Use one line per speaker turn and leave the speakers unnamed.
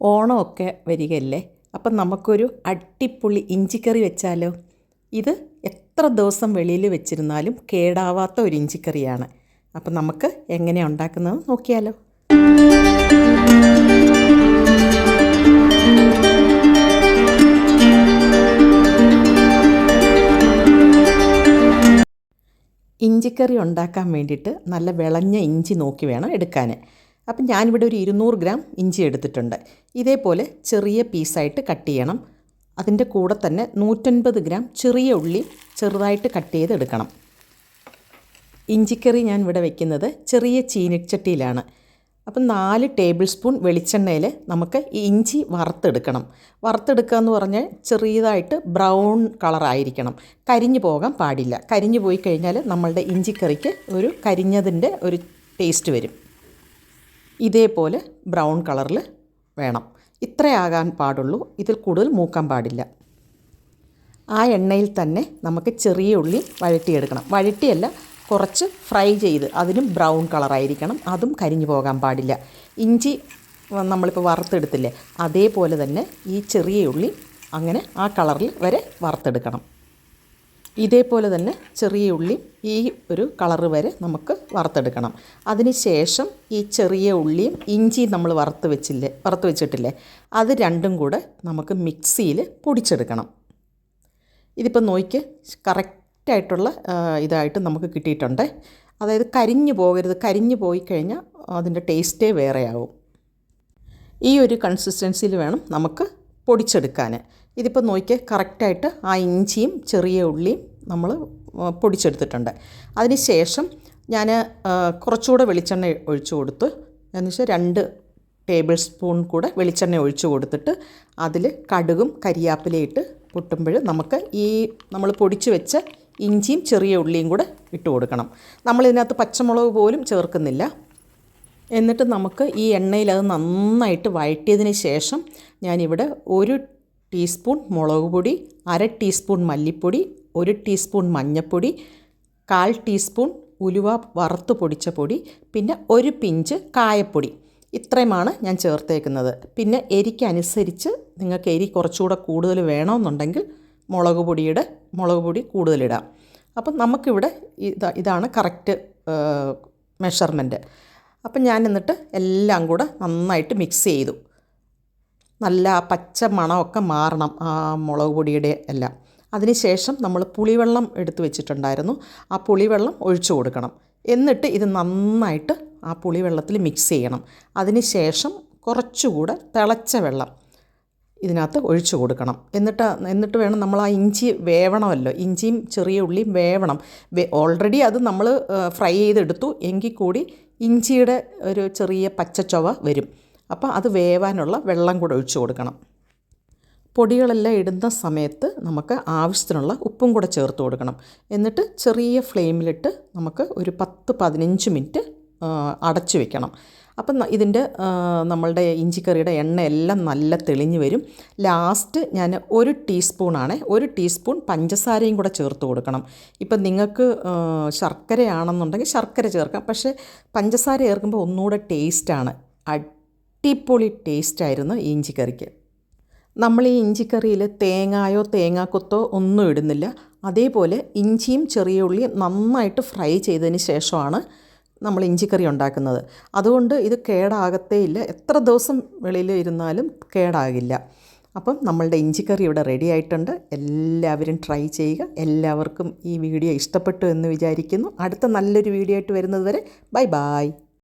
ഓണമൊക്കെ വരികയല്ലേ? അപ്പം നമുക്കൊരു അടിപൊളി ഇഞ്ചിക്കറി വെച്ചാലോ? ഇത് എത്ര ദിവസം വെളിയിൽ വെച്ചിരുന്നാലും കേടാവാത്ത ഒരു ഇഞ്ചിക്കറിയാണ്. അപ്പം നമുക്ക് എങ്ങനെ ഉണ്ടാക്കുന്നത് നോക്കിയാലോ. ഇഞ്ചിക്കറി ഉണ്ടാക്കാൻ വേണ്ടിയിട്ട് നല്ല വിളഞ്ഞ ഇഞ്ചി നോക്കി വേണം എടുക്കാൻ. അപ്പം ഞാനിവിടെ ഒരു ഇരുന്നൂറ് ഗ്രാം ഇഞ്ചി എടുത്തിട്ടുണ്ട്. ഇതേപോലെ ചെറിയ പീസായിട്ട് കട്ട് ചെയ്യണം. അതിന്റെ കൂടെ തന്നെ നൂറ്റൻപത് ഗ്രാം ചെറിയ ഉള്ളി ചെറുതായിട്ട് കട്ട് ചെയ്തെടുക്കണം ഇഞ്ചിക്കറി ഞാൻ ഇവിടെ വെക്കുന്നത് ചെറിയ ചീനിച്ചട്ടിയിലാണ്. അപ്പം നാല് ടേബിൾ സ്പൂൺ വെളിച്ചെണ്ണയിൽ നമുക്ക് ഈ ഇഞ്ചി വറുത്തെടുക്കണം. വറുത്തെടുക്കുക എന്ന് പറഞ്ഞാൽ ചെറിയതായിട്ട് ബ്രൗൺ കളറായിരിക്കണം. കരിഞ്ഞു പോകാൻ പാടില്ല. കരിഞ്ഞു പോയി കഴിഞ്ഞാൽ നമ്മളുടെ ഇഞ്ചിക്കറിക്ക് ഒരു കരിഞ്ഞതിന്റെ ഒരു ടേസ്റ്റ് വരും. ഇതേപോലെ ബ്രൗൺ കളറിൽ വേണം. ഇത്രയാകാൻ പാടുള്ളൂ. ഇതിൽ കൂടുതൽ മൂക്കാൻ പാടില്ല. ആ എണ്ണയിൽ തന്നെ നമുക്ക് ചെറിയ ഉള്ളി വഴറ്റിയെടുക്കണം. വഴറ്റിയല്ല കുറച്ച് ഫ്രൈ ചെയ്ത് അതിനും ബ്രൗൺ കളറായിരിക്കണം. അതും കരിഞ്ഞു പോകാൻ പാടില്ല. ഇഞ്ചി നമ്മളിപ്പോൾ വറുത്തെടുത്തില്ലേ അതേപോലെ തന്നെ ഈ ചെറിയ ഉള്ളി അങ്ങനെ ആ കളറിൽ വരെ വറുത്തെടുക്കണം. ഇതേപോലെ തന്നെ ചെറിയ ഉള്ളി ഈ ഒരു കളറ് വരെ നമുക്ക് വറുത്തെടുക്കണം. അതിന് ശേഷം ഈ ചെറിയ ഉള്ളിയും ഇഞ്ചിയും നമ്മൾ വറുത്ത് വെച്ചില്ലേ വറുത്ത് വെച്ചിട്ടില്ലേ അത് രണ്ടും കൂടെ നമുക്ക് മിക്സിയിൽ പൊടിച്ചെടുക്കണം. ഇതിപ്പോൾ നോയ്ക്ക് കറക്റ്റായിട്ടുള്ള ഇതായിട്ട് നമുക്ക് കിട്ടിയിട്ടുണ്ട്. അതായത് കരിഞ്ഞു പോകരുത് കരിഞ്ഞു പോയി കഴിഞ്ഞാൽ അതിന്റെ ടേസ്റ്റേ വേറെയാവും. ഈ ഒരു കൺസിസ്റ്റൻസിയിൽ വേണം നമുക്ക് പൊടിച്ചെടുക്കാൻ. ഇതിപ്പോൾ നോക്കിയാൽ കറക്റ്റായിട്ട് ആ ഇഞ്ചിയും ചെറിയ ഉള്ളിയും നമ്മൾ പൊടിച്ചെടുത്തിട്ടുണ്ട്. അതിന് ശേഷം ഞാൻ കുറച്ചുകൂടെ വെളിച്ചെണ്ണ ഒഴിച്ചു കൊടുത്തു എന്ന് വെച്ചാൽ രണ്ട് ടേബിൾ സ്പൂൺ കൂടെ വെളിച്ചെണ്ണ ഒഴിച്ചു കൊടുത്തിട്ട് അതിൽ കടുകും കരിയാപ്പിലയിട്ട് പൊട്ടുമ്പോൾ നമുക്ക് ഈ നമ്മൾ പൊടിച്ചു വെച്ച ഇഞ്ചിയും ചെറിയ ഉള്ളിയും കൂടെ ഇട്ട് കൊടുക്കണം. നമ്മൾ നമ്മളിതിനകത്ത് പച്ചമുളക് പോലും ചേർക്കുന്നില്ല. എന്നിട്ട് നമുക്ക് ഈ എണ്ണയിൽ അത് നന്നായിട്ട് വഴറ്റിയതിന് ശേഷം ഞാനിവിടെ ഒരു ടീസ്പൂൺ മുളക് പൊടി അര ടീസ്പൂൺ മല്ലിപ്പൊടി ഒരു ടീസ്പൂൺ മഞ്ഞൾപ്പൊടി കാൽ ടീസ്പൂൺ ഉലുവ വറുത്ത് പൊടിച്ച പൊടി പിന്നെ ഒരു പിഞ്ച് കായപ്പൊടി. ഇത്രയുമാണ് ഞാൻ ചേർത്തേക്കുന്നത്. പിന്നെ എരിക്കനുസരിച്ച് നിങ്ങൾക്ക് എരി കുറച്ചുകൂടെ കൂടുതൽ വേണമെന്നുണ്ടെങ്കിൽ മുളക് പൊടിയുടെ മുളക് പൊടി കൂടുതലിടാം. അപ്പം നമുക്കിവിടെ ഇതാ ഇതാണ് കറക്റ്റ് മെഷർമെന്റ് അപ്പം ഞാൻ എന്നിട്ട് എല്ലാം കൂടെ നന്നായിട്ട് മിക്സ് ചെയ്തു. നല്ല പച്ച മണമൊക്കെ മാറണം ആ മുളക് പൊടിയുടെ എല്ലാം. അതിനുശേഷം നമ്മൾ പുളിവെള്ളം എടുത്തു വെച്ചിട്ടുണ്ടായിരുന്നു. ആ പുളിവെള്ളം ഒഴിച്ചു കൊടുക്കണം. എന്നിട്ട് ഇത് നന്നായിട്ട് ആ പുളിവെള്ളത്തിൽ മിക്സ് ചെയ്യണം. അതിനുശേഷം കുറച്ചുകൂടെ തിളച്ച വെള്ളം ഇതിനകത്ത് ഒഴിച്ചു കൊടുക്കണം. എന്നിട്ട് എന്നിട്ട് വേണം നമ്മൾ ആ ഇഞ്ചി വേവണമല്ലോ. ഇഞ്ചിയും ചെറിയ ഉള്ളിയും വേവണം. ഓൾറെഡി അത് നമ്മൾ ഫ്രൈ ചെയ്തെടുത്തു. എങ്കിൽ കൂടി ഇഞ്ചിയുടെ ഒരു ചെറിയ പച്ചച്ചൊവ വരും. അപ്പോൾ അത് വേവാനുള്ള വെള്ളം കൂടെ ഒഴിച്ചു കൊടുക്കണം. പൊടികളെല്ലാം ഇടുന്ന സമയത്ത് നമുക്ക് ആവശ്യത്തിനുള്ള ഉപ്പും കൂടെ ചേർത്ത് കൊടുക്കണം. എന്നിട്ട് ചെറിയ ഫ്ലെയിമിലിട്ട് നമുക്ക് ഒരു പത്ത് പതിനഞ്ച് മിനിറ്റ് അടച്ചു വെക്കണം. അപ്പം ഇതിന്റെ നമ്മളുടെ ഇഞ്ചിക്കറിയുടെ എണ്ണയെല്ലാം നല്ല തെളിഞ്ഞു വരും. ലാസ്റ്റ് ഞാൻ ഒരു ടീസ്പൂണാണ് ഒരു ടീസ്പൂൺ പഞ്ചസാരയും കൂടെ ചേർത്ത് കൊടുക്കണം. ഇപ്പം നിങ്ങൾക്ക് ശർക്കരയാണെന്നുണ്ടെങ്കിൽ ശർക്കര ചേർക്കാം. പക്ഷേ പഞ്ചസാര ചേർക്കുമ്പോൾ ഒന്നുകൂടെ ടേസ്റ്റാണ്. അടിപൊളി ടേസ്റ്റായിരുന്നു ഈ ഇഞ്ചിക്കറിക്ക്. നമ്മൾ ഈ ഇഞ്ചിക്കറിയിൽ തേങ്ങായോ തേങ്ങാക്കൊത്തോ ഒന്നും ഇടുന്നില്ല. അതേപോലെ ഇഞ്ചിയും ചെറിയ ഉള്ളിയും നന്നായിട്ട് ഫ്രൈ ചെയ്തതിന് ശേഷമാണ് നമ്മൾ ഇഞ്ചിക്കറി ഉണ്ടാക്കുന്നത്. അതുകൊണ്ട് ഇത് കേടാകത്തേ ഇല്ല. എത്ര ദിവസം വെളിയിൽ ഇരുന്നാലും കേടാകില്ല. അപ്പം നമ്മളുടെ ഇഞ്ചിക്കറി ഇവിടെ റെഡി ആയിട്ടുണ്ട്. എല്ലാവരും ട്രൈ ചെയ്യുക. എല്ലാവർക്കും ഈ വീഡിയോ ഇഷ്ടപ്പെട്ടു എന്ന് വിചാരിക്കുന്നു. അടുത്ത നല്ലൊരു വീഡിയോ ആയിട്ട് വരുന്നത് വരെ ബൈ ബായ്